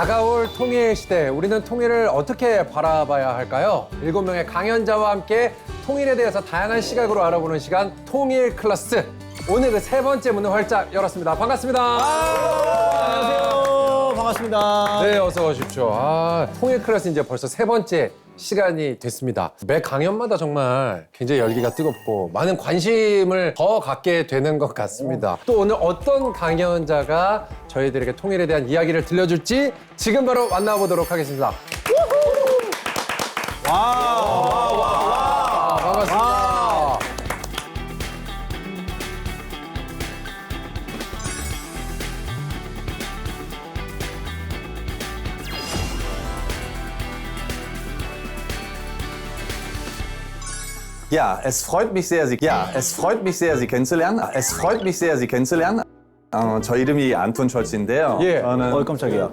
다가올 통일 시대, 우리는 통일을 어떻게 바라봐야 할까요? 일곱 명의 강연자와 함께 통일에 대해서 다양한 시각으로 알아보는 시간, 통일 클래스. 오늘 그 세 번째 문을 활짝 열었습니다. 반갑습니다. 반갑습니다. 네, 어서 오십시오. 아, 통일 클래스 이제 벌써 세 번째 시간이 됐습니다. 매 강연마다 정말 굉장히 열기가 뜨겁고 많은 관심을 더 갖게 되는 것 같습니다. 또 오늘 어떤 강연자가 저희들에게 통일에 대한 이야기를 들려줄지 지금 바로 만나보도록 하겠습니다. 와, 와, Ja, es freut mich sehr, Sie, ja, es freut mich sehr, Sie kennenzulernen. Es freut mich sehr, Sie kennenzulernen. 어, 저 이름이 안톤 철치인데요. 예. 저는 어, 깜짝이야.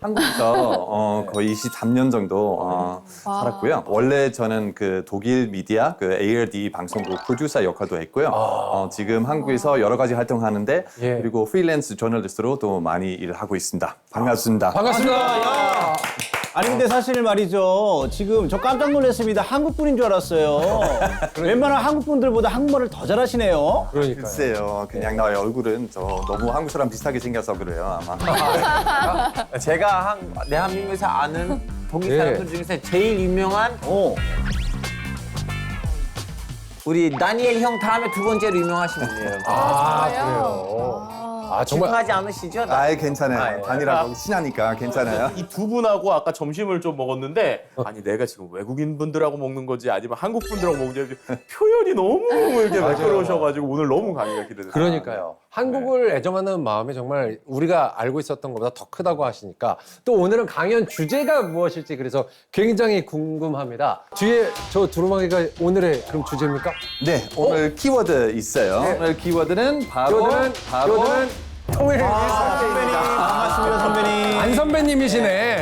한국에서 어, 거의 23년 정도 어, 살았고요. 원래 저는 그 독일 미디어 그 ARD 방송국 프로듀서 역할도 했고요. 어, 지금 한국에서 여러 가지 활동하는데 예. 그리고 프리랜스 저널리스트로 또 많이 일을 하고 있습니다. 반갑습니다. 반갑습니다. 아니 근데 사실 말이죠. 지금 저 깜짝 놀랐습니다. 한국 분인 줄 알았어요. 웬만한 한국 분들보다 한국말을 더 잘하시네요. 그러니까요. 글쎄요, 그냥 나의 얼굴은 저 너무 한국 사람 비슷하게 생겨서 그래요 아마. 제가 한, 대한민국에서 아는 독일 예. 사람들 중에서 제일 유명한 오. 우리 다니엘 형 다음에 두 번째로 유명하신 분이에요. 아, 그래요. 아, 정말. 하지 않으시죠? 아예 괜찮아요. 아, 예. 단이라고 친하니까 괜찮아요. 이 두 분하고 아까 점심을 좀 먹었는데 아니 내가 지금 외국인 분들하고 먹는 건지 아니면 한국 분들하고 먹는 건지 표현이 너무 이렇게 매끄러우셔가지고 오늘 너무 강의가 기대돼요. 그러니까요. 한국을 애정하는 마음이 정말 우리가 알고 있었던 것보다 더 크다고 하시니까 또 오늘은 강연 주제가 무엇일지 그래서 굉장히 궁금합니다. 뒤에 저 두루마기가 오늘의 그럼 주제입니까? 네, 오늘 키워드 있어요. 네. 오늘 키워드는 바로 요들은 바로 요들은 통일 선배님. 반갑습니다, 선배님. 안 선배님이시네.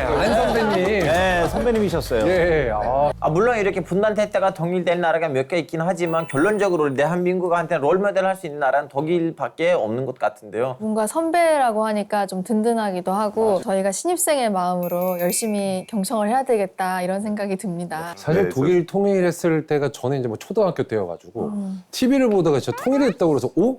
안 선배님. 네, 선배님이셨어요. 예. 아, 아, 물론 이렇게 분단됐다가 통일된 나라가 몇 개 있긴 하지만 결론적으로 대한민국한테 롤모델 할 수 있는 나라는 독일밖에 없는 것 같은데요. 뭔가 선배라고 하니까 좀 든든하기도 하고 저희가 신입생의 마음으로 열심히 경청을 해야 되겠다 이런 생각이 듭니다. 사실 네, 독일 통일했을 때가 저는 이제 뭐 초등학교 때여가지고 TV를 보다가 진짜 통일했다고 그래서 오?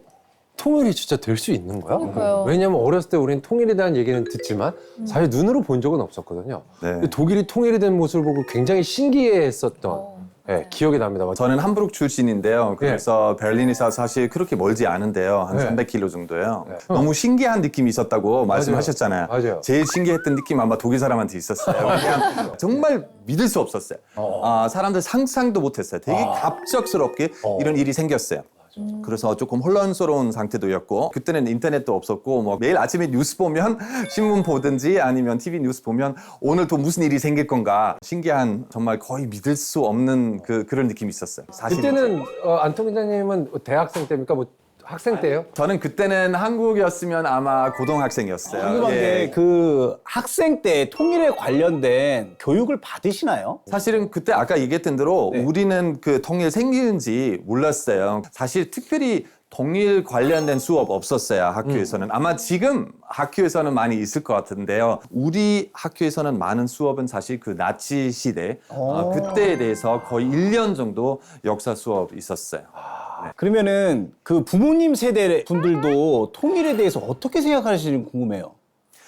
통일이 진짜 될 수 있는 거야? 그러니까요. 왜냐면 어렸을 때 우린 통일에 대한 얘기는 듣지만 사실 눈으로 본 적은 없었거든요. 네. 근데 독일이 통일이 된 모습을 보고 굉장히 신기해했었던 어, 예, 기억이 납니다. 저는 함부르크 출신인데요. 그래서 베를린에서 사실 그렇게 멀지 않은데요. 한 네. 300km 정도요. 네. 너무 신기한 느낌이 있었다고 말씀하셨잖아요. 맞아요. 제일 신기했던 느낌 아마 독일 사람한테 있었어요. 그냥 정말 믿을 수 없었어요. 아, 사람들 상상도 못했어요. 되게 갑작스럽게 어. 이런 일이 생겼어요. 그래서 조금 혼란스러운 상태도였고 그때는 인터넷도 없었고 뭐 매일 아침에 뉴스 보면 신문 보든지 아니면 TV 뉴스 보면 오늘 또 무슨 일이 생길 건가 신기한 정말 거의 믿을 수 없는 그 그런 느낌이 있었어요. 사실 그때는 어, 안통 기자님은 대학생 때입니까? 뭐 학생 때예요? 저는 그때는 한국이었으면 아마 고등학생이었어요. 궁금한 예. 게 그 학생 때 통일에 관련된 교육을 받으시나요? 사실은 그때 아까 얘기했던 대로 네. 우리는 그 통일 생기는지 몰랐어요. 사실 특별히 통일 관련된 수업 없었어요 학교에서는 아마 지금 학교에서는 많이 있을 것 같은데요 우리 학교에서는 많은 수업은 사실 그 나치 시대 어, 그때에 대해서 거의 1년 정도 역사 수업 있었어요 그러면은 그 부모님 세대 분들도 통일에 대해서 어떻게 생각하시는지 궁금해요.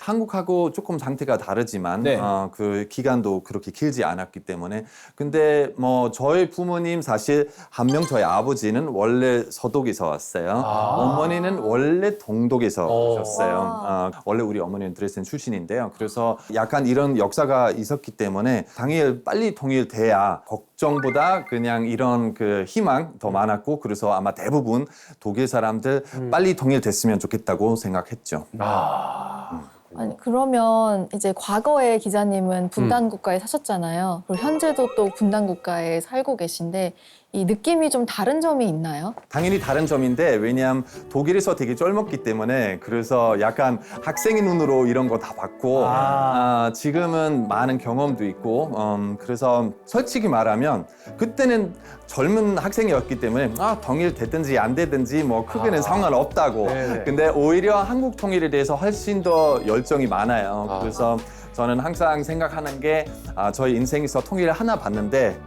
한국하고 조금 상태가 다르지만 네. 어, 그 기간도 그렇게 길지 않았기 때문에 근데 뭐 저희 부모님 사실 한 명 저희 아버지는 원래 서독에서 왔어요. 어머니는 원래 동독에서 어. 오셨어요. 어, 원래 우리 어머니는 드레스덴 출신인데요. 그래서 약간 이런 역사가 있었기 때문에 당일 빨리 통일돼야 걱정보다 그냥 이런 그 희망 더 많았고 그래서 아마 대부분 독일 사람들 빨리 통일됐으면 좋겠다고 생각했죠. 아 니 그러면 이제 과거에 기자님은 분단 국가에 사셨잖아요. 그리고 현재도 또 분단 국가에 살고 계신데 이 느낌이 좀 다른 점이 있나요? 당연히 다른 점인데 왜냐하면 독일에서 되게 쫄먹기 때문에 그래서 약간 학생의 눈으로 이런 거 다 봤고 아, 지금은 많은 경험도 있고 음, 그래서 솔직히 말하면 그때는 젊은 학생이었기 때문에 아 통일 됐든지 안 됐든지 뭐 크게는 상관없다고. 네네. 근데 오히려 한국 통일에 대해서 훨씬 더 열정이 많아요. 아. 그래서 저는 항상 생각하는 게 아, 저희 인생에서 통일을 하나 봤는데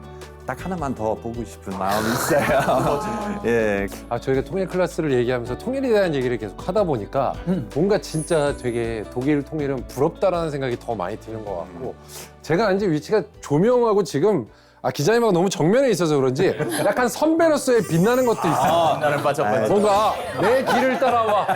딱 하나만 더 보고 싶은 마음이 있어요. 예, 아 저희가 통일 클래스를 얘기하면서 통일에 대한 얘기를 계속 하다 보니까 뭔가 진짜 되게 독일 통일은 부럽다라는 생각이 더 많이 드는 것 같고 제가 앉은 위치가 조명하고 지금 아 기자님하고 너무 정면에 있어서 그런지 약간 선배로서의 빛나는 것도 있어요. 나는 반짝반짝. 뭔가 내 길을 따라와.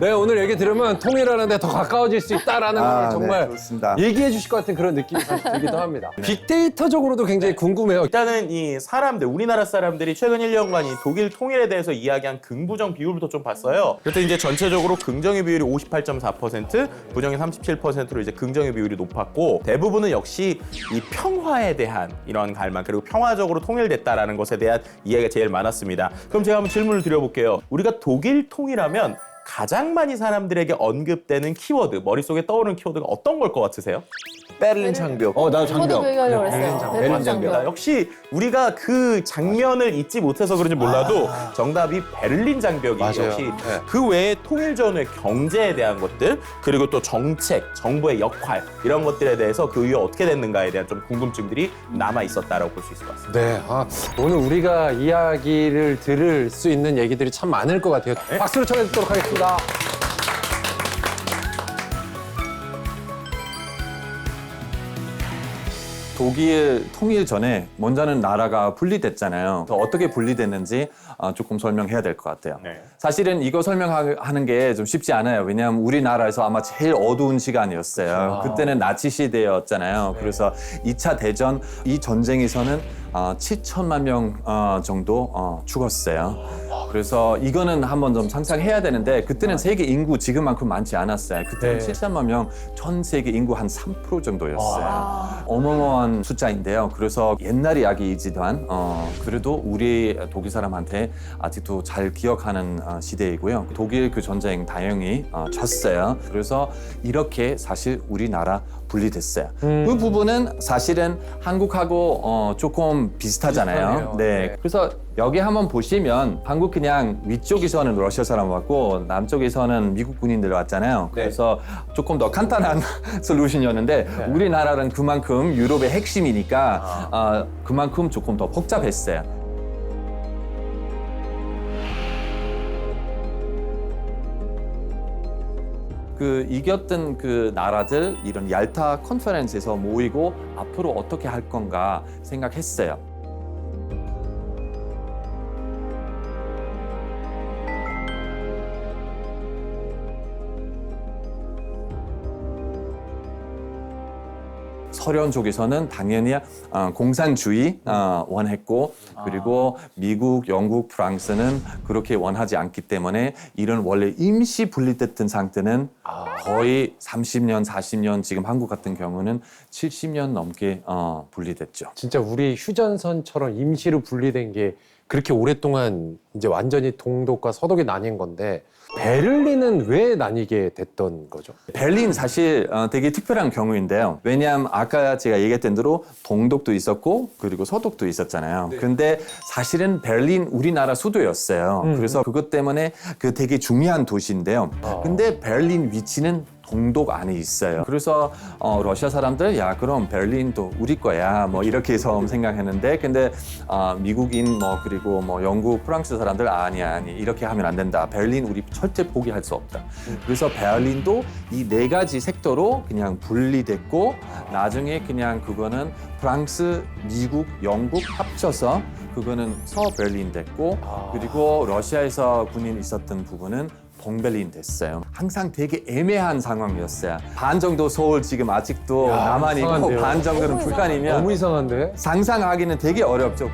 내 오늘 얘기 들으면 통일하는데 더 가까워질 수 있다라는 아, 걸 네, 정말 그렇습니다. 얘기해 주실 것 같은 그런 느낌이 사실 들기도 합니다. 빅데이터적으로도 굉장히 궁금해요. 일단은 이 사람들 우리나라 사람들이 최근 1년간 이 독일 통일에 대해서 이야기한 긍부정 비율부터 좀 봤어요. 그랬더니 이제 전체적으로 긍정의 비율이 58.4%, 부정의 37%로 이제 긍정의 비율이 높았고 대부분은 역시 이 평화에 대한 이런 갈망 그리고 평화적으로 통일됐다라는 것에 대한 이야기가 제일 많았습니다. 그럼 제가 한번 질문을 드려볼게요. 우리가 독일 통일하면 가장 많이 사람들에게 언급되는 키워드 머릿속에 떠오르는 키워드가 어떤 걸 것 같으세요? 베를린 장벽. 어, 나도 저도 장벽. 그 얘기하려고 그랬어요. 베를린 장벽. 역시 우리가 그 장면을 잊지 못해서 그런지 몰라도 정답이 베를린 장벽이 맞아요. 역시 네. 그 외에 통일 전후의 경제에 대한 것들 그리고 또 정책, 정부의 역할 이런 것들에 대해서 그 이후 어떻게 됐는가에 대한 좀 궁금증들이 남아 있었다라고 볼 수 있을 것 같습니다. 네, 아, 오늘 우리가 이야기를 들을 수 있는 얘기들이 참 많을 것 같아요. 박수를 청해듣도록 하겠습니다. 독일 통일 전에 먼저는 나라가 분리됐잖아요. 또 어떻게 분리됐는지 어, 조금 설명해야 될 것 같아요. 네. 사실은 이거 설명하는 게 좀 쉽지 않아요. 왜냐하면 우리나라에서 아마 제일 어두운 시간이었어요. 그때는 나치 시대였잖아요. 그래서 2차 대전 이 전쟁에서는 어, 7천만 명 어, 정도 어, 죽었어요. 그래서 이거는 한번 좀 상상해야 되는데 그때는 세계 인구 지금만큼 많지 않았어요. 그때는 네. 7천만 명 전 세계 인구 한 3% 정도였어요. 어마어마한 숫자인데요. 그래서 옛날 이야기이지만 어, 그래도 우리 독일 사람한테 아직도 잘 기억하는 어, 시대이고요. 독일 그 전쟁 다행히 어, 졌어요. 그래서 이렇게 사실 우리나라 분리됐어요. 그 부분은 사실은 한국하고 어, 조금 비슷하잖아요. 비슷하네요. 네. 네. 그래서 여기 한번 보시면 한국 그냥 위쪽에서는 러시아 사람 왔고 남쪽에서는 미국 군인들 왔잖아요. 그래서 조금 더 간단한 솔루션이었는데 우리나라는 그만큼 유럽의 핵심이니까 어, 그만큼 조금 더 복잡했어요. 그 이겼던 그 나라들 이런 얄타 컨퍼런스에서 모이고 앞으로 어떻게 할 건가 생각했어요. 서련 쪽에서는 당연히 어, 공산주의 어, 원했고 그리고 미국, 영국, 프랑스는 그렇게 원하지 않기 때문에 이런 원래 임시 분리됐던 상태는 거의 30년, 40년 지금 한국 같은 경우는 70년 넘게 어, 분리됐죠. 진짜 우리 휴전선처럼 임시로 분리된 게 그렇게 오랫동안 이제 완전히 동독과 서독이 나뉜 건데 베를린은 왜 나뉘게 됐던 거죠? 베를린 사실 어, 되게 특별한 경우인데요. 왜냐하면 아까 제가 얘기했던 대로 동독도 있었고 그리고 서독도 있었잖아요. 근데 사실은 베를린 우리나라 수도였어요. 그래서 그것 때문에 그 되게 중요한 도시인데요. 근데 베를린 위치는 동독 안에 있어요. 그래서 어, 러시아 사람들 야 그럼 베를린도 우리 거야 뭐 이렇게 처음 생각했는데 근데 어, 미국인 뭐 그리고 뭐 영국 프랑스 사람들 아니야 아니 이렇게 하면 안 된다. 베를린 우리 절대 포기할 수 없다. 그래서 베를린도 이 네 가지 섹터로 그냥 분리됐고 나중에 그냥 그거는 프랑스, 미국, 영국 합쳐서 그거는 서베를린 됐고 그리고 러시아에서 군인 있었던 부분은 동베를린 됐어요. 항상 되게 애매한 상황이었어요. 반 정도 서울 지금 아직도 야, 남한 있고 이상한데요. 반 정도는 너무 북한이면 너무 이상한데? 상상하기는 되게 어렵죠.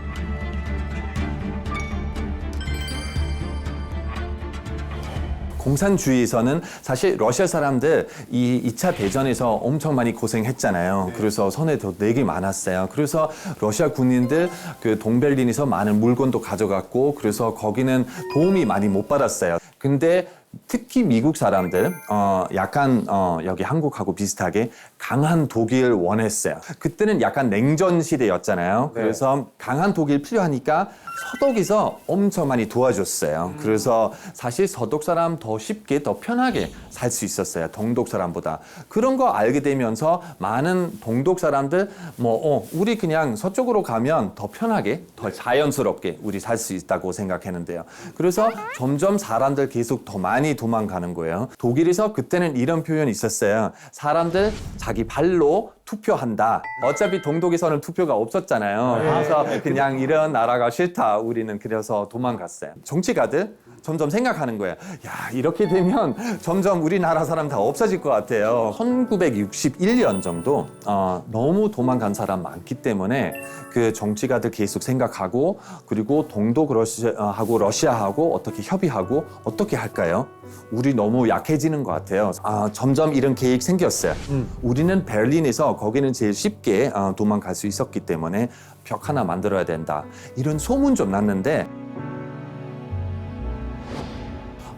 공산주의에서는 사실 러시아 사람들 이 2차 대전에서 엄청 많이 고생했잖아요. 그래서 손해도 되게 많았어요. 그래서 러시아 군인들 그 동베를린에서 많은 물건도 가져갔고 그래서 거기는 도움이 많이 못 받았어요. 근데 특히 미국 사람들 어 약간 어 여기 한국하고 비슷하게 강한 독일 원했어요. 그때는 약간 냉전 시대였잖아요. 그래서 강한 독일 필요하니까 서독에서 엄청 많이 도와줬어요. 그래서 사실 서독 사람 더 쉽게 더 편하게 살 수 있었어요. 동독 사람보다. 그런 거 알게 되면서 많은 동독 사람들 뭐 어, 우리 그냥 서쪽으로 가면 더 편하게 더 자연스럽게 우리 살 수 있다고 생각했는데요. 그래서 점점 사람들 계속 더 많이 도망가는 거예요. 독일에서 그때는 이런 표현이 있었어요. 사람들 자기 발로 투표한다. 어차피 동독에서는 투표가 없었잖아요. 그래서 그냥 이런 나라가 싫다. 우리는 그래서 도망갔어요. 정치가들 점점 생각하는 거예요. 야, 이렇게 되면 점점 우리나라 사람 다 없어질 것 같아요. 1961년 정도 어, 너무 도망간 사람 많기 때문에 그 정치가들 계속 생각하고 그리고 동독 러시아하고 러시아하고 어떻게 협의하고 어떻게 할까요? 우리 너무 약해지는 것 같아요. 아, 점점 이런 계획 생겼어요. 우리는 베를린에서 거기는 제일 쉽게 어, 도망갈 수 있었기 때문에 벽 하나 만들어야 된다. 이런 소문 좀 났는데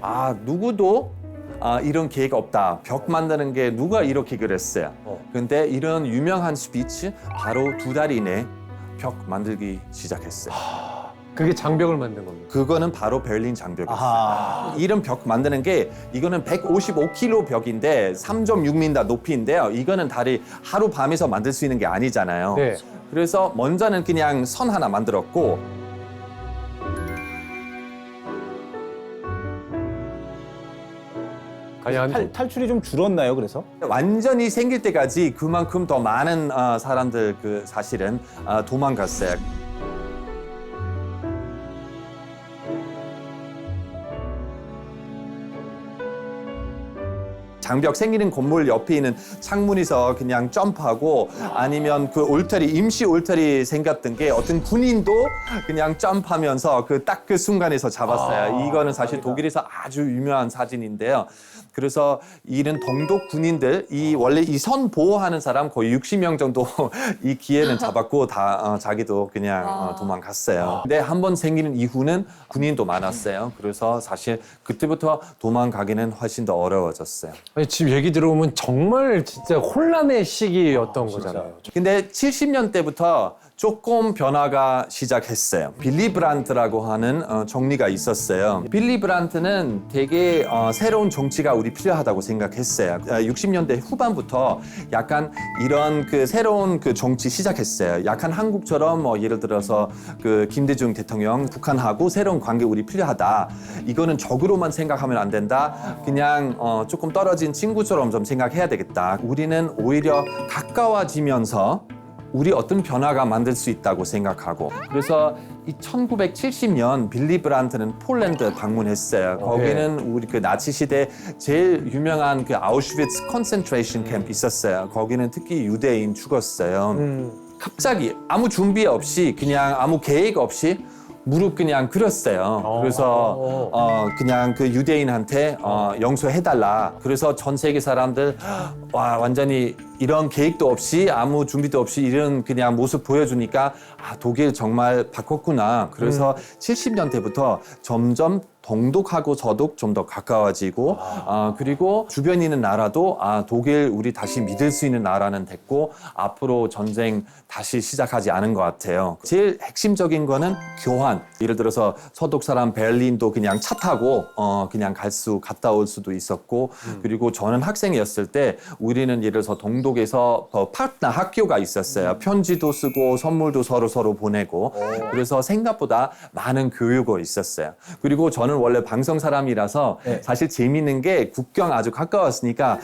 아 누구도 아, 이런 계획 없다. 벽 만드는 게 누가 이렇게 그랬어요. 근데 이런 유명한 스피치 바로 두 달 이내 벽 만들기 시작했어요. 그게 장벽을 만든 겁니다. 그거는 바로 베를린 장벽이었어요. 아하. 이런 벽 만드는 게 이거는 155km 벽인데 3.6m 높이인데요. 이거는 다리 하루 밤에서 만들 수 있는 게 아니잖아요. 네. 그래서 먼저는 그냥 선 하나 만들었고 과연 탈, 탈출이 좀 줄었나요, 그래서? 완전히 생길 때까지 그만큼 더 많은 어, 사람들 그 사실은 어, 도망갔어요. 장벽 생기는 건물 옆에 있는 창문에서 그냥 점프하고 아니면 그 울타리 임시 울타리 생겼던 게 어떤 군인도 그냥 점프하면서 그 딱 그 순간에서 잡았어요. 이거는 사실 독일에서 아주 유명한 사진인데요. 그래서 이런 동독 군인들 이 원래 이 선 보호하는 사람 거의 60명 정도 이 기회는 잡았고 다 어, 자기도 그냥 어, 도망갔어요. 근데 한 번 생기는 이후는 군인도 많았어요. 그래서 사실 그때부터 도망가기는 훨씬 더 어려워졌어요. 아니, 지금 얘기 들어보면 정말 진짜 혼란의 시기였던 거잖아요. 근데 70년 대부터 조금 변화가 시작했어요. 빌리 브란트라고 하는 어, 정리가 있었어요. 빌리 브란트는 되게 어, 새로운 정치가 우리 필요하다고 생각했어요. 어, 60년대 후반부터 약간 이런 그 새로운 그 정치 시작했어요. 약간 한국처럼 뭐 예를 들어서 그 김대중 대통령 북한하고 새로운 관계 우리 필요하다. 이거는 적으로만 생각하면 안 된다. 그냥 어, 조금 떨어진 친구처럼 좀 생각해야 되겠다. 우리는 오히려 가까워지면서 우리 어떤 변화가 만들 수 있다고 생각하고 그래서 이 1970년 빌리 브란트는 폴란드 방문했어요. 거기는 우리 그 나치 시대 제일 유명한 그 아우슈비츠 컨센트레이션 캠프 있었어요. 거기는 특히 유대인 죽었어요. 갑자기 아무 준비 없이 그냥 아무 계획 없이 무릎 그냥 꿇었어요. 그래서 어 그냥 그 유대인한테 어 용서해달라. 그래서 전 세계 사람들 와 완전히 이런 계획도 없이 아무 준비도 없이 이런 그냥 모습 보여주니까 아 독일 정말 바꿨구나. 그래서 70년대부터 점점 동독하고 서독 좀 더 가까워지고 아, 그리고 주변에 있는 나라도 아 독일 우리 다시 믿을 수 있는 나라는 됐고 앞으로 전쟁 다시 시작하지 않은 것 같아요. 제일 핵심적인 거는 교환. 예를 들어서 서독 사람 베를린도 그냥 차 타고 어 그냥 갈 수 갔다 올 수도 있었고 그리고 저는 학생이었을 때 우리는 예를 들어서 동독에서 어, 파트너 학교가 있었어요. 편지도 쓰고 선물도 서로 서로 보내고 그래서 생각보다 많은 교육이 있었어요. 그리고 저는 원래 방송 사람이라서 사실 재밌는 게 국경 아주 가까웠으니까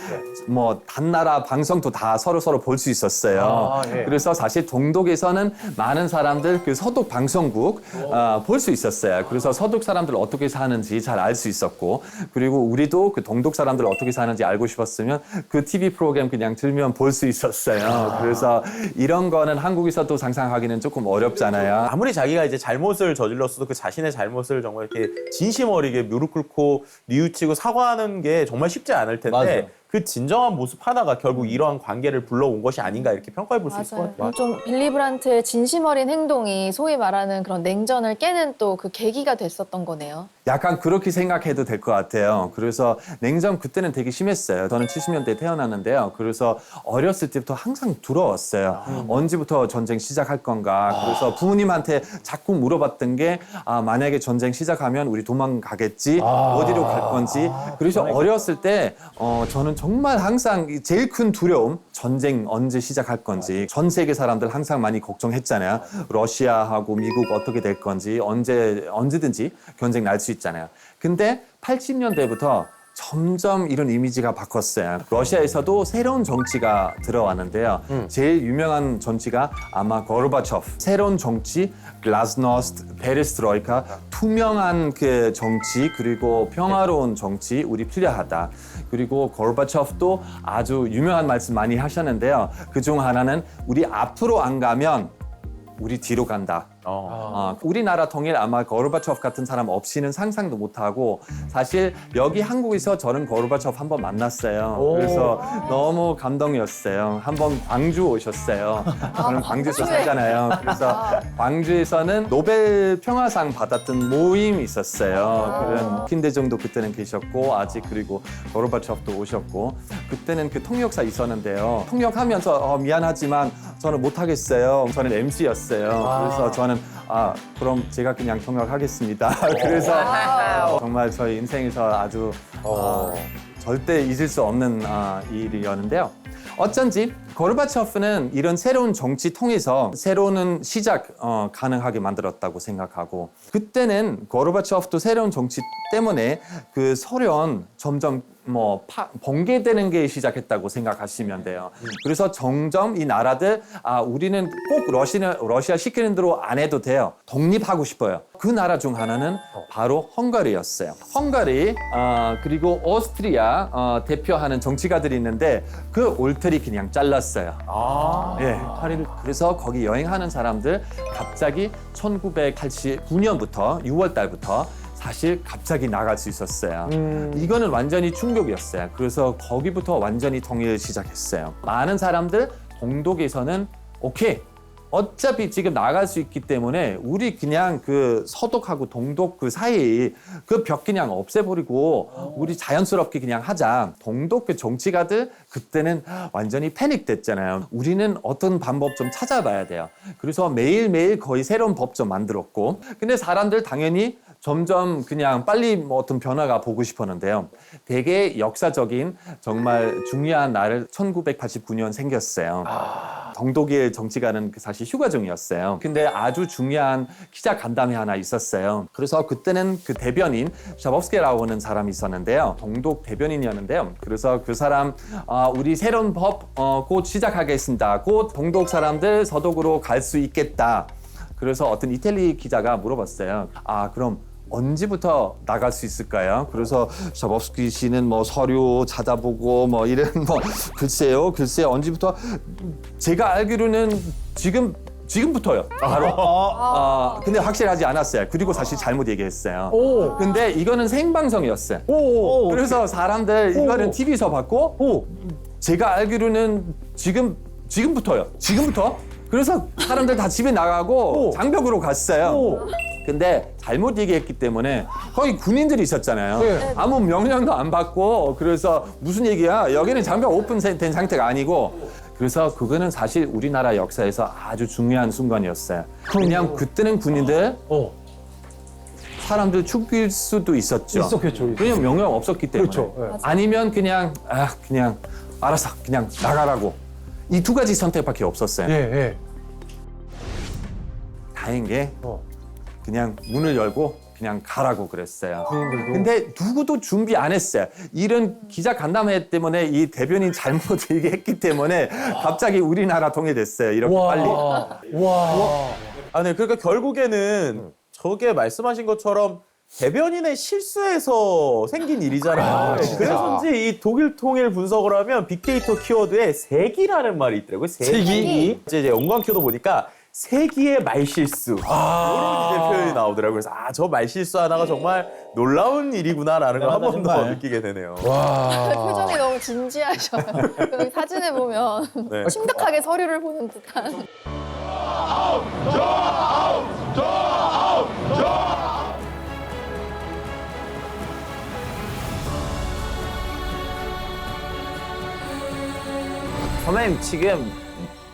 뭐 단나라 방송도 다 서로 서로 볼 수 있었어요. 아, 예. 그래서 사실 동독에서는 많은 사람들 그 서독 방송국 어, 볼 수 있었어요. 그래서 서독 사람들 어떻게 사는지 잘 알 수 있었고 그리고 우리도 그 동독 사람들 어떻게 사는지 알고 싶었으면 그 TV 프로그램 그냥 들면 볼 수 있었어요. 그래서 이런 거는 한국에서도 상상하기는 조금 어렵잖아요. 아무리 자기가 이제 잘못을 저질렀어도 그 자신의 잘못을 정말 이렇게 진심 어리게 무릎 꿇고 뉘우치고 사과하는 게 정말 쉽지 않을 텐데 맞아요. 그 진정한 모습 하나가 결국 이러한 관계를 불러온 것이 아닌가 이렇게 평가해 볼 수 있을 것 같아요. 좀 빌리 브란트의 진심 어린 행동이 소위 말하는 그런 냉전을 깨는 또 그 계기가 됐었던 거네요. 약간 그렇게 생각해도 될 것 같아요. 그래서 냉전 그때는 되게 심했어요. 저는 70년대 태어났는데요. 그래서 어렸을 때부터 항상 두려웠어요. 언제부터 전쟁 시작할 건가. 그래서 부모님한테 자꾸 물어봤던 게 아, 만약에 전쟁 시작하면 우리 도망가겠지, 어디로 갈 건지. 그래서 어렸을 때 어, 저는 정말 항상 이 제일 큰 두려움 전쟁 언제 시작할 건지 전 세계 사람들 항상 많이 걱정했잖아요. 러시아하고 미국 어떻게 될 건지 언제 언제든지 전쟁 날 수 있잖아요. 근데 80년대부터 점점 이런 이미지가 바뀌었어요. 러시아에서도 새로운 정치가 들어왔는데요. 제일 유명한 정치가 아마 고르바초프. 새로운 정치, 글라스노스트, 페레스트로이카, 투명한 그 정치 그리고 평화로운 정치 우리 필요하다. 그리고 고르바초프도 아주 유명한 말씀 많이 하셨는데요. 그 중 하나는 우리 앞으로 안 가면 우리 뒤로 간다. 어, 우리나라 통일 아마 거르바초프 같은 사람 없이는 상상도 못하고 사실 여기 한국에서 저는 거르바초프 한 번 만났어요. 그래서 너무 감동이었어요. 한 번 광주 오셨어요. 저는 광주에서 살잖아요. 그래서 광주에서는 노벨 평화상 받았던 모임이 있었어요. 그런 김대중도 그때는 계셨고 아직 그리고 거르바초프도 오셨고 그때는 그 통역사 있었는데요. 통역하면서 어, 미안하지만 저는 못하겠어요. 저는 MC였어요. 그래서 저는 아 그럼 제가 그냥 통역하겠습니다. 그래서 정말 저희 인생에서 아주 어, 절대 잊을 수 없는 아, 일이었는데요. 어쩐지 고르바초프는 이런 새로운 정치 통해서 새로운 시작 어, 가능하게 만들었다고 생각하고 그때는 고르바초프도 새로운 정치 때문에 그 소련 점점 뭐 파, 번개되는 게 시작했다고 생각하시면 돼요. 그래서 점점 이 나라들 아 우리는 꼭 러시아 러시아 시키는 대로 안 해도 돼요. 독립하고 싶어요. 그 나라 중 하나는 바로 헝가리였어요. 헝가리 어, 그리고 오스트리아 어, 대표하는 정치가들이 있는데 그 올틀이 그냥 잘랐어요. 예. 그래서 거기 여행하는 사람들 갑자기 1989년부터 6월 달부터 사실 갑자기 나갈 수 있었어요. 이거는 완전히 충격이었어요. 그래서 거기부터 완전히 통일 시작했어요. 많은 사람들 동독에서는 오케이. 어차피 지금 나갈 수 있기 때문에 우리 그냥 그 서독하고 동독 그 사이 그 벽 그냥 없애버리고 우리 자연스럽게 그냥 하자. 동독 그 정치가들 그때는 완전히 패닉 됐잖아요. 우리는 어떤 방법 좀 찾아봐야 돼요. 그래서 매일매일 거의 새로운 법 좀 만들었고. 근데 사람들 당연히 점점 그냥 빨리 뭐 어떤 변화가 보고 싶었는데요. 되게 역사적인 정말 중요한 날을 1989년 생겼어요. 동독의 정치가는 그 사실 휴가 중이었어요. 근데 아주 중요한 기자 간담회 하나 있었어요. 그래서 그때는 그 대변인 샤법스키라고 하는 사람이 있었는데요. 동독 대변인이었는데요. 그래서 그 사람 아, 우리 새로운 법 어, 곧 시작하겠습니다. 곧 동독 사람들 서독으로 갈 수 있겠다. 그래서 어떤 이탈리 기자가 물어봤어요. 아 그럼 언제부터 나갈 수 있을까요? 그래서 샤법스키 씨는 뭐 서류 찾아보고 뭐 이런 뭐 글쎄요, 글쎄요 언제부터 제가 알기로는 지금 지금부터요. 바로. 아, 근데 확실하지 않았어요. 그리고 사실 잘못 얘기했어요. 근데 이거는 생방송이었어요. 그래서 사람들 이거는 TV에서 봤고 제가 알기로는 지금 지금부터요. 지금부터? 그래서 사람들 다 집에 나가고 장벽으로 갔어요. 근데 잘못 얘기했기 때문에 거기 군인들이 있었잖아요. 네. 아무 명령도 안 받고 그래서 무슨 얘기야? 여기는 장벽 오픈된 상태가 아니고 그래서 그거는 사실 우리나라 역사에서 아주 중요한 순간이었어요. 그냥 그때는 군인들 어. 사람들 죽일 수도 있었죠. 있었겠죠. 왜냐면 명령 없었기 때문에. 그렇죠. 네. 아니면 그냥 아 그냥 알았어 그냥 나가라고 이 두 가지 선택밖에 없었어요. 예, 예. 다행인 게 어. 그냥 문을 열고 그냥 가라고 그랬어요. 군인들도. 근데 누구도 준비 안 했어요. 이런 기자 간담회 때문에 이 대변인 잘못 얘기했기 때문에 갑자기 우리나라 통일됐어요. 이렇게 와. 빨리. 와. 아, 네. 그러니까 결국에는 저게 말씀하신 것처럼 대변인의 실수에서 생긴 일이잖아요. 아, 진짜. 그래서인지 이 독일 통일 분석을 하면 빅데이터 키워드에 세기라는 말이 있더라고요. 세기. 이제 이제 연관 키워드 보니까 세기의 말실수 이런 이제 표현이 나오더라고요. 그래서 아 저 말실수 하나가 정말 놀라운 일이구나라는 걸 한 번 더 정말. 느끼게 되네요. 와. 표정이 너무 진지하셔요. 여기 사진에 보면 네. 심각하게 서류를 보는 듯한. 선배님 지금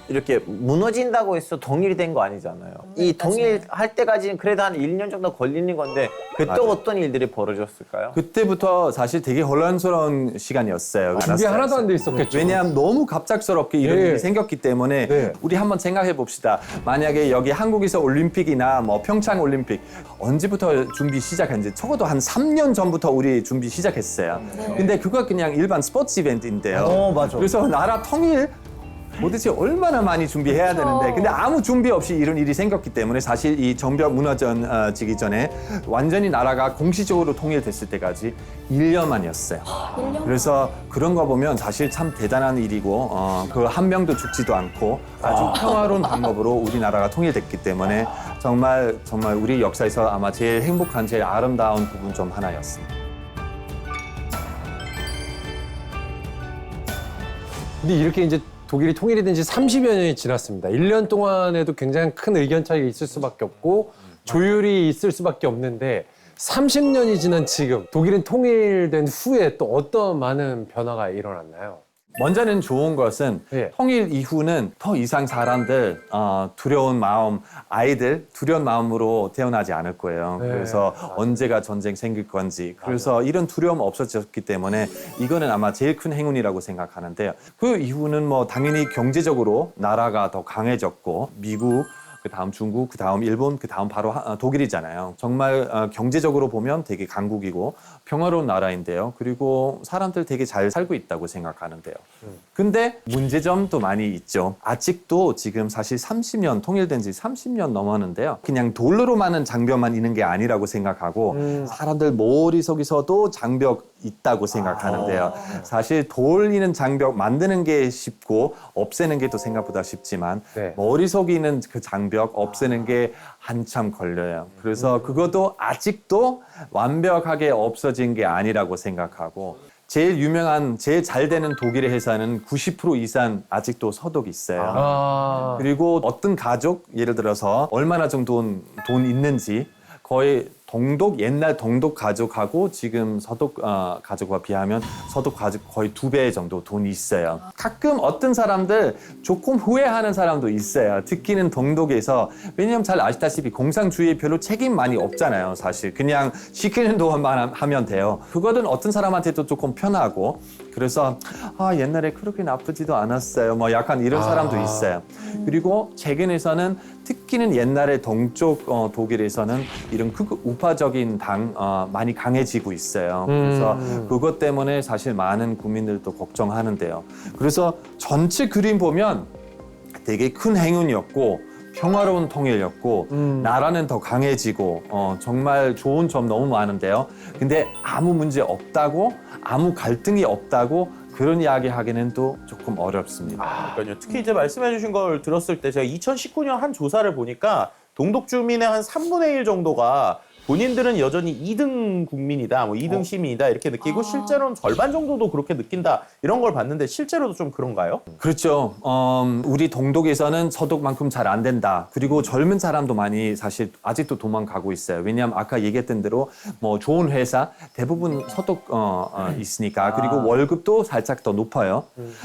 이렇게 무너진다고 해서 동일된 거 아니잖아요. 이 동일할 때까지는 그래도 한 1년 정도 걸리는 건데 그때 맞아요. 어떤 일들이 벌어졌을까요? 그때부터 사실 되게 혼란스러운 시간이었어요. 준비 알았어요. 하나도 안 돼 있었겠죠. 왜냐하면 너무 갑작스럽게 이런 네. 일이 생겼기 때문에 네. 우리 한번 생각해 봅시다. 만약에 여기 한국에서 올림픽이나 뭐 평창 올림픽 언제부터 준비 시작했는지 적어도 한 3년 전부터 우리 준비 시작했어요. 근데 그거 그냥 일반 스포츠 이벤트인데요. 어, 맞아. 그래서 나라 통일 도대체 얼마나 많이 준비해야 그쵸. 되는데 근데 아무 준비 없이 이런 일이 생겼기 때문에 사실 이 정벽 무너지기 전에 완전히 나라가 공식적으로 통일됐을 때까지 1년 만이었어요. 그래서 그런 거 보면 사실 참 대단한 일이고 어, 그 한 명도 죽지도 않고 아주 평화로운 방법으로 우리나라가 통일됐기 때문에 정말 정말 우리 역사에서 아마 제일 행복한 제일 아름다운 부분 좀 하나였습니다. 근데 이렇게 이제 독일이 통일이 된 지 30여 년이 지났습니다. 1년 동안에도 굉장히 큰 의견 차이가 있을 수밖에 없고 조율이 있을 수밖에 없는데 30년이 지난 지금 독일은 통일된 후에 또 어떤 많은 변화가 일어났나요? 먼저는 좋은 것은 예. 통일 이후는 더 이상 사람들 어, 두려운 마음, 아이들 두려운 마음으로 태어나지 않을 거예요. 네. 그래서 언제가 전쟁 생길 건지 그래서 이런 두려움 없어졌기 때문에 이거는 아마 제일 큰 행운이라고 생각하는데요. 그 이후는 뭐 당연히 경제적으로 나라가 더 강해졌고 미국 그 다음 중국, 그 다음 일본, 그 다음 바로 하- 어, 독일이잖아요. 정말 어, 경제적으로 보면 되게 강국이고 평화로운 나라인데요. 그리고 사람들 되게 잘 살고 있다고 생각하는데요. 근데 문제점도 많이 있죠. 아직도 지금 사실 30년 통일된 지 30년 넘었는데요. 그냥 돌로로만은 장벽만 있는 게 아니라고 생각하고 사람들 머릿속에서도 장벽 있다고 생각하는데요. 사실 돌리는 장벽 만드는 게 쉽고 없애는 게 또 생각보다 쉽지만 네. 머릿속에 있는 그 장벽 없애는 게 한참 걸려요. 그래서 그것도 아직도 완벽하게 없어진 게 아니라고 생각하고 제일 유명한, 제일 잘 되는 독일의 회사는 90% 이상 아직도 서독이 있어요. 아, 그리고 어떤 가족, 예를 들어서 얼마나 정도 돈, 돈 있는지 거의 동독, 옛날 동독 가족하고 지금 서독 어, 가족과 비하면 서독 가족 거의 두 배 정도 돈이 있어요. 가끔 어떤 사람들 조금 후회하는 사람도 있어요. 특히는 동독에서 왜냐면 잘 아시다시피 공산주의에 별로 책임 많이 없잖아요. 사실 그냥 시키는 동안만 하면 돼요. 그거는 어떤 사람한테도 조금 편하고 그래서 아 옛날에 그렇게 나쁘지도 않았어요. 뭐 약간 이런 사람도 있어요. 그리고 최근에서는 특히는 옛날에 동쪽 어, 독일에서는 이런 극 우파적인 당 어, 많이 강해지고 있어요. 그래서 그것 때문에 사실 많은 국민들도 걱정하는데요. 그래서 전체 그림 보면 되게 큰 행운이었고 평화로운 통일이었고 나라는 더 강해지고 어, 정말 좋은 점 너무 많은데요. 근데 아무 문제 없다고 아무 갈등이 없다고 그런 이야기 하기는 또 조금 어렵습니다. 그러니까요. 특히 이제 말씀해 주신 걸 들었을 때 제가 2019년 한 조사를 보니까 동독 주민의 한 3분의 1 정도가 본인들은 여전히 2등 국민이다, 뭐 2등 시민이다 이렇게 느끼고 실제로는 절반 정도도 그렇게 느낀다 이런 걸 봤는데 실제로도 좀 그런가요? 그렇죠. 음, 우리 동독에서는 서독만큼 잘 안 된다. 그리고 젊은 사람도 많이 사실 아직도 도망가고 있어요. 왜냐하면 아까 얘기했던 대로 뭐 좋은 회사 대부분 서독 어, 어, 있으니까 그리고 월급도 살짝 더 높아요.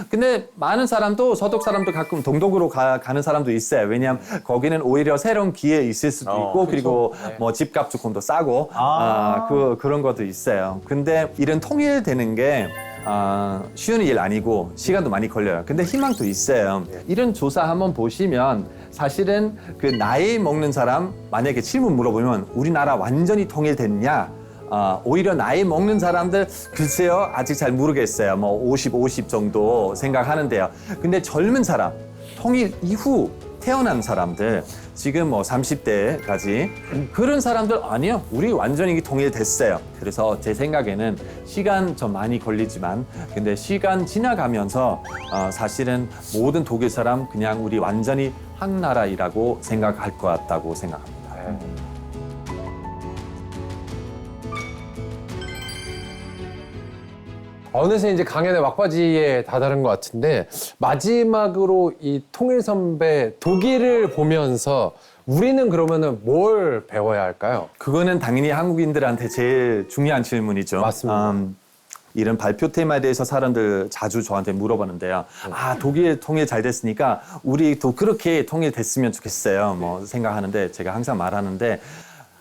근데 많은 사람도 서독 사람도 가끔 동독으로 가, 는 사람도 있어요. 왜냐하면 거기는 오히려 새로운 기회 있을 수도 어, 있고 그리고 뭐 집값 조금 더 싸고 아, 그 그런 것도 있어요. 근데 이런 통일되는 게 아, 쉬운 일 아니고 시간도 많이 걸려요. 근데 희망도 있어요. 이런 조사 한번 보시면 사실은 그 나이 먹는 사람 만약에 질문 물어보면 우리나라 완전히 통일됐냐? 아, 오히려 나이 먹는 사람들 글쎄요 아직 잘 모르겠어요. 뭐 50, 50 정도 생각하는데요. 근데 젊은 사람 통일 이후 태어난 사람들 지금 뭐 30대까지 그런 사람들 아니요. 우리 완전히 통일됐어요. 그래서 제 생각에는 시간 좀 많이 걸리지만 근데 시간 지나가면서 어, 사실은 모든 독일 사람 그냥 우리 완전히 한 나라이라고 생각할 것 같다고 생각합니다. 어느새 이제 강연의 막바지에 다다른 것 같은데 마지막으로 이 통일 선배 독일을 보면서 우리는 그러면은 뭘 배워야 할까요? 그거는 당연히 한국인들한테 제일 중요한 질문이죠. 맞습니다. 음, 이런 발표 테마에 대해서 사람들 자주 저한테 물어보는데요. 아, 독일 통일 잘 됐으니까 우리도 그렇게 통일됐으면 좋겠어요. 뭐 생각하는데 제가 항상 말하는데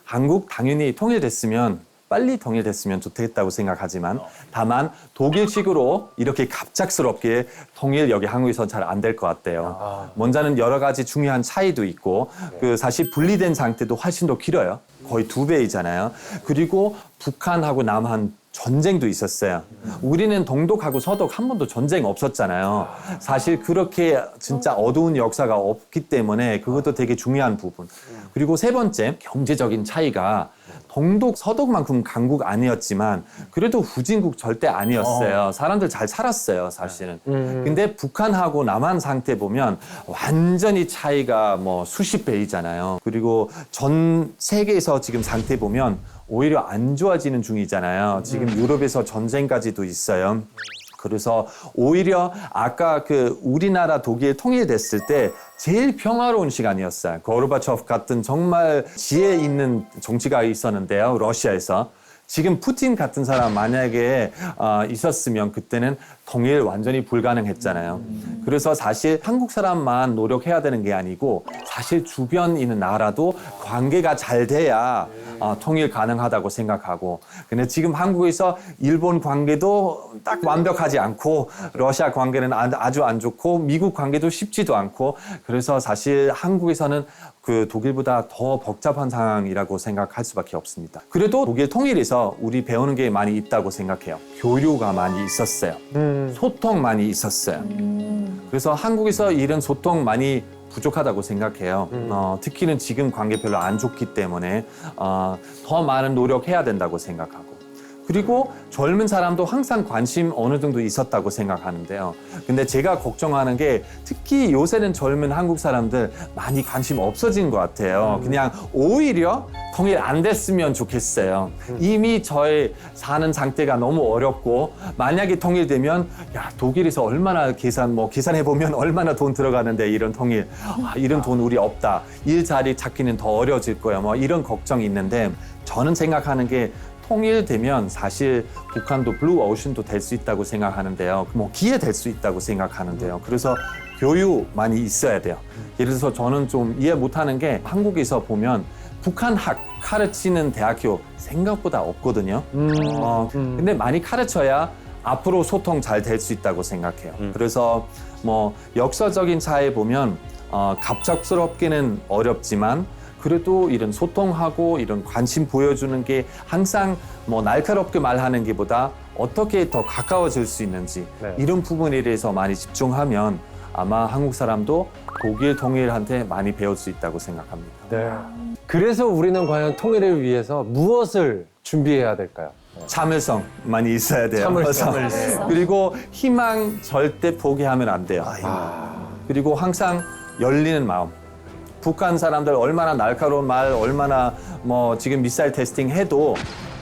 한국 당연히 통일됐으면 빨리 통일됐으면 좋겠다고 생각하지만 다만 독일식으로 이렇게 갑작스럽게 통일 여기 한국에서 잘 안 될 것 같아요. 먼저는 여러 가지 중요한 차이도 있고 그 사실 분리된 상태도 훨씬 더 길어요. 거의 두 배이잖아요. 그리고 북한하고 남한 전쟁도 있었어요. 우리는 동독하고 서독 한 번도 전쟁 없었잖아요. 사실 그렇게 진짜 어두운 역사가 없기 때문에 그것도 되게 중요한 부분. 그리고 세 번째 경제적인 차이가 동독 서독만큼 강국 아니었지만 그래도 후진국 절대 아니었어요. 사람들 잘 살았어요, 사실은. 근데 북한하고 남한 상태 보면 완전히 차이가 뭐 수십 배이잖아요. 그리고 전 세계에서 지금 상태 보면 오히려 안 좋아지는 중이잖아요. 지금 유럽에서 전쟁까지도 있어요. 그래서 오히려 아까 그 우리나라 독일 통일됐을 때 제일 평화로운 시간이었어요. 고르바초프 같은 정말 지혜 있는 정치가 있었는데요. 러시아에서. 지금 푸틴 같은 사람 만약에 어, 있었으면 그때는 통일 완전히 불가능했잖아요. 그래서 사실 한국 사람만 노력해야 되는 게 아니고 사실 주변 있는 나라도 관계가 잘 돼야 어, 통일 가능하다고 생각하고 근데 지금 한국에서 일본 관계도 딱 완벽하지 않고 러시아 관계는 아- 아주 안 좋고 미국 관계도 쉽지도 않고 그래서 사실 한국에서는 그 독일보다 더 복잡한 상황이라고 생각할 수밖에 없습니다. 그래도 독일 통일에서 우리 배우는 게 많이 있다고 생각해요. 교류가 많이 있었어요. 소통 많이 있었어요. 그래서 한국에서 이런 소통 많이 부족하다고 생각해요. 어, 특히는 지금 관계 별로 안 좋기 때문에 어, 더 많은 노력해야 된다고 생각하고. 그리고 젊은 사람도 항상 관심 어느 정도 있었다고 생각하는데요. 근데 제가 걱정하는 게 특히 요새는 젊은 한국 사람들 많이 관심 없어진 것 같아요. 그냥 오히려 통일 안 됐으면 좋겠어요. 이미 저의 사는 상태가 너무 어렵고 만약에 통일되면 야 독일에서 얼마나 계산 뭐 계산해 보면 얼마나 돈 들어가는데 이런 통일 아, 이런 돈 우리 없다 일자리 찾기는 더 어려워질 거야 뭐 이런 걱정이 있는데 저는 생각하는 게 통일되면 사실 북한도 블루 오션도 될 수 있다고 생각하는데요. 뭐 기회 될 수 있다고 생각하는데요. 그래서 교육 많이 있어야 돼요. 예를 들어서 저는 좀 이해 못하는 게 한국에서 보면 북한학 가르치는 대학교 생각보다 없거든요. 어, 근데 많이 가르쳐야 앞으로 소통 잘 될 수 있다고 생각해요. 그래서 뭐 역사적인 차이 보면 어, 갑작스럽게는 어렵지만 그래도 이런 소통하고 이런 관심 보여주는 게 항상 뭐 날카롭게 말하는 게보다 어떻게 더 가까워질 수 있는지 네. 이런 부분에 대해서 많이 집중하면 아마 한국 사람도 독일 통일한테 많이 배울 수 있다고 생각합니다. 네. 그래서 우리는 과연 통일을 위해서 무엇을 준비해야 될까요? 참을성 많이 있어야 돼요. 참을성. 그리고 희망 절대 포기하면 안 돼요. 그리고 항상 열리는 마음. 북한 사람들 얼마나 날카로운 말, 얼마나 뭐 지금 미사일 테스팅 해도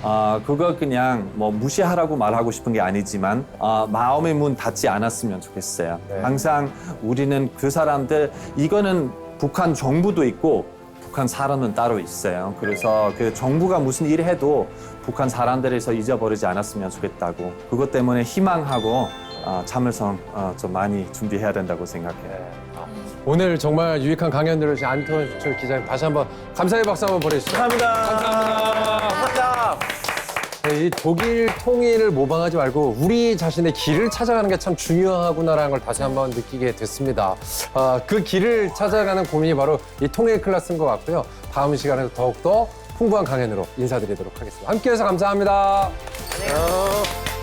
아 그거 그냥 뭐 무시하라고 말하고 싶은 게 아니지만 아, 마음의 문 닫지 않았으면 좋겠어요. 네. 항상 우리는 그 사람들 이거는 북한 정부도 있고 북한 사람은 따로 있어요. 그래서 그 정부가 무슨 일 해도 북한 사람들에서 잊어버리지 않았으면 좋겠다고. 그것 때문에 희망하고 어, 참을성 어, 좀 많이 준비해야 된다고 생각해요. 오늘 정말 유익한 강연 들으신 안톤 슈철 기자님 다시 한번 감사의 박수 한번 보내주시죠. 감사합니다. 네, 이 독일 통일을 모방하지 말고 우리 자신의 길을 찾아가는 게 참 중요하구나라는 걸 다시 한번 느끼게 됐습니다. 아, 그 길을 찾아가는 고민이 바로 이 통일 클래스인 것 같고요. 다음 시간에도 더욱더 풍부한 강연으로 인사드리도록 하겠습니다. 함께해서 감사합니다. 안녕.